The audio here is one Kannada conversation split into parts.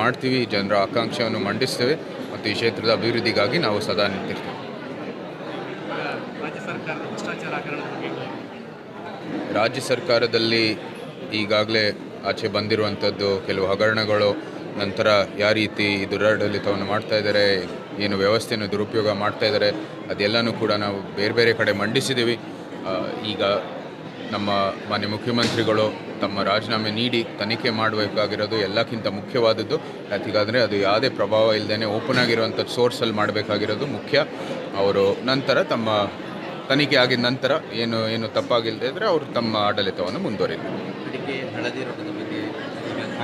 ಮಾಡ್ತೀವಿ ಜನರ ಆಕಾಂಕ್ಷೆಯನ್ನು ಮಂಡಿಸ್ತೇವೆ ಮತ್ತು ಈ ಕ್ಷೇತ್ರದ ಅಭಿವೃದ್ಧಿಗಾಗಿ ನಾವು ಸದಾ ನಿಂತಿರ್ತೀವಿ. ರಾಜ್ಯ ಸರ್ಕಾರದಲ್ಲಿ ಈಗಾಗಲೇ ಆಚೆ ಬಂದಿರುವಂಥದ್ದು ಕೆಲವು ಹಗರಣಗಳು ನಂತರ ಯಾವ ರೀತಿ ಈ ದುರಾಡಳಿತವನ್ನು ಮಾಡ್ತಾ ಇದ್ದಾರೆ ಏನು ವ್ಯವಸ್ಥೆಯನ್ನು ದುರುಪಯೋಗ ಮಾಡ್ತಾ ಇದ್ದಾರೆ ಅದೆಲ್ಲನೂ ಕೂಡ ನಾವು ಬೇರೆ ಬೇರೆ ಕಡೆ ಮಂಡಿಸಿದ್ದೀವಿ. ಈಗ ನಮ್ಮ ಮಾನ್ಯ ಮುಖ್ಯಮಂತ್ರಿಗಳು ತಮ್ಮ ರಾಜೀನಾಮೆ ನೀಡಿ ತನಿಖೆ ಮಾಡಬೇಕಾಗಿರೋದು ಎಲ್ಲಕ್ಕಿಂತ ಮುಖ್ಯವಾದದ್ದು. ಯಾಕಂದರೆ ಅದು ಯಾವುದೇ ಪ್ರಭಾವ ಇಲ್ಲದೇ ಓಪನ್ ಆಗಿರುವಂಥ ಸೋರ್ಸಲ್ಲಿ ಮಾಡಬೇಕಾಗಿರೋದು ಮುಖ್ಯ. ಅವರು ನಂತರ ತಮ್ಮ ತನಿಖೆ ಆಗಿದ ನಂತರ ಏನು ಏನು ತಪ್ಪಾಗಿಲ್ಲದೆ ಇದ್ದರೆ ಅವರು ತಮ್ಮ ಆಡಳಿತವನ್ನು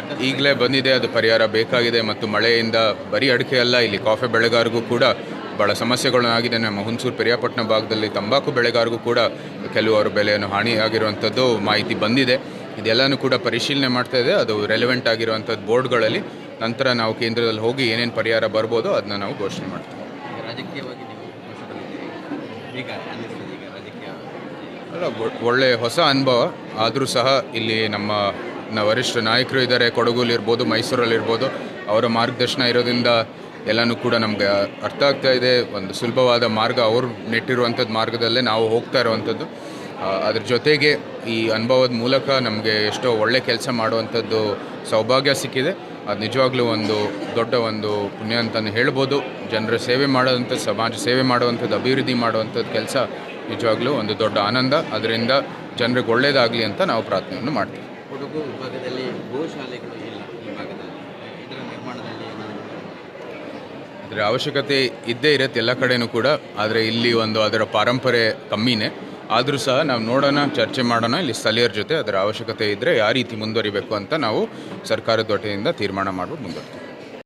ಸಾಕಷ್ಟು ಈಗಲೇ ಬಂದಿದೆ ಅದು ಪರಿಹಾರ ಬೇಕಾಗಿದೆ ಮತ್ತು ಮಳೆಯಿಂದ ಬರೀ ಅಡಿಕೆ ಅಲ್ಲ ಇಲ್ಲಿ ಕಾಫಿ ಬೆಳೆಗಾರಿಗೂ ಕೂಡ ಭಾಳ ಸಮಸ್ಯೆಗಳಾಗಿದೆ ನಮ್ಮ ಹುಣಸೂರು ಪೆರಿಯಾಪಟ್ಟಣ ಭಾಗದಲ್ಲಿ ತಂಬಾಕು ಬೆಳೆಗಾರಿಗೂ ಕೂಡ ಕೆಲವರು ಬೆಲೆಯನ್ನು ಹಾನಿಯಾಗಿರುವಂಥದ್ದು ಮಾಹಿತಿ ಬಂದಿದೆ. ಇದೆಲ್ಲನೂ ಕೂಡ ಪರಿಶೀಲನೆ ಮಾಡ್ತಾ ಇದೆ. ಅದು ರೆಲೆವೆಂಟ್ ಆಗಿರುವಂಥದ್ದು ಬೋರ್ಡ್ಗಳಲ್ಲಿ. ನಂತರ ನಾವು ಕೇಂದ್ರದಲ್ಲಿ ಹೋಗಿ ಏನೇನು ಪರಿಹಾರ ಬರ್ಬೋದು ಅದನ್ನ ನಾವು ಘೋಷಣೆ ಮಾಡ್ತೀವಿ. ರಾಜಕೀಯವಾಗಿ ಅಲ್ಲ ಒಳ್ಳೆ ಹೊಸ ಅನುಭವ. ಆದರೂ ಸಹ ಇಲ್ಲಿ ನಮ್ಮ ವರಿಷ್ಠ ನಾಯಕರು ಇದ್ದಾರೆ. ಕೊಡಗುಲಿರ್ಬೋದು ಮೈಸೂರಲ್ಲಿರ್ಬೋದು ಅವರ ಮಾರ್ಗದರ್ಶನ ಇರೋದ್ರಿಂದ ಎಲ್ಲನೂ ಕೂಡ ನಮಗೆ ಅರ್ಥ ಆಗ್ತಾ ಇದೆ. ಒಂದು ಸುಲಭವಾದ ಮಾರ್ಗ ಅವರು ನೆಟ್ಟಿರುವಂಥದ್ದು ಮಾರ್ಗದಲ್ಲೇ ನಾವು ಹೋಗ್ತಾ ಇರುವಂಥದ್ದು. ಅದ್ರ ಜೊತೆಗೆ ಈ ಅನುಭವದ ಮೂಲಕ ನಮಗೆ ಎಷ್ಟೋ ಒಳ್ಳೆ ಕೆಲಸ ಮಾಡುವಂಥದ್ದು ಸೌಭಾಗ್ಯ ಸಿಕ್ಕಿದೆ. ಅದು ನಿಜವಾಗ್ಲೂ ಒಂದು ದೊಡ್ಡ ಒಂದು ಪುಣ್ಯ ಅಂತಲೂ ಹೇಳ್ಬೋದು. ಜನರ ಸೇವೆ ಮಾಡೋದಂಥ ಸಮಾಜ ಸೇವೆ ಮಾಡುವಂಥದ್ದು ಅಭಿವೃದ್ಧಿ ಮಾಡುವಂಥದ್ದು ಕೆಲಸ ನಿಜವಾಗ್ಲೂ ಒಂದು ದೊಡ್ಡ ಆನಂದ. ಅದರಿಂದ ಜನರಿಗೆ ಒಳ್ಳೆಯದಾಗಲಿ ಅಂತ ನಾವು ಪ್ರಾರ್ಥನೆಯನ್ನು ಮಾಡ್ತೀವಿ. ಕೊಡಗು ವಿಭಾಗದಲ್ಲಿ ಗೋಶಾಲೆಗಳು ಇಲ್ಲ ಈ ಭಾಗದಲ್ಲಿ. ಇದರ ನಿರ್ಮಾಣದಲ್ಲಿ ಅದರ ಅವಶ್ಯಕತೆ ಇದ್ದೇ ಇರುತ್ತೆ ಎಲ್ಲ ಕಡೆಯೂ ಕೂಡ. ಆದರೆ ಇಲ್ಲಿ ಒಂದು ಅದರ ಪಾರಂಪರೆ ಕಮ್ಮಿನೇ. ಆದರೂ ಸಹ ನಾವು ನೋಡೋಣ, ಚರ್ಚೆ ಮಾಡೋಣ, ಇಲ್ಲಿ ಸ್ಥಳೀಯರ ಜೊತೆ ಅದರ ಅವಶ್ಯಕತೆ ಇದ್ದರೆ ಯಾವ ರೀತಿ ಮುಂದುವರಿಬೇಕು ಅಂತ ನಾವು ಸರ್ಕಾರದ ವತಿಯಿಂದ ತೀರ್ಮಾನ ಮಾಡ್ಬಿಟ್ಟು ಮುಂದುವರಿತೀವಿ.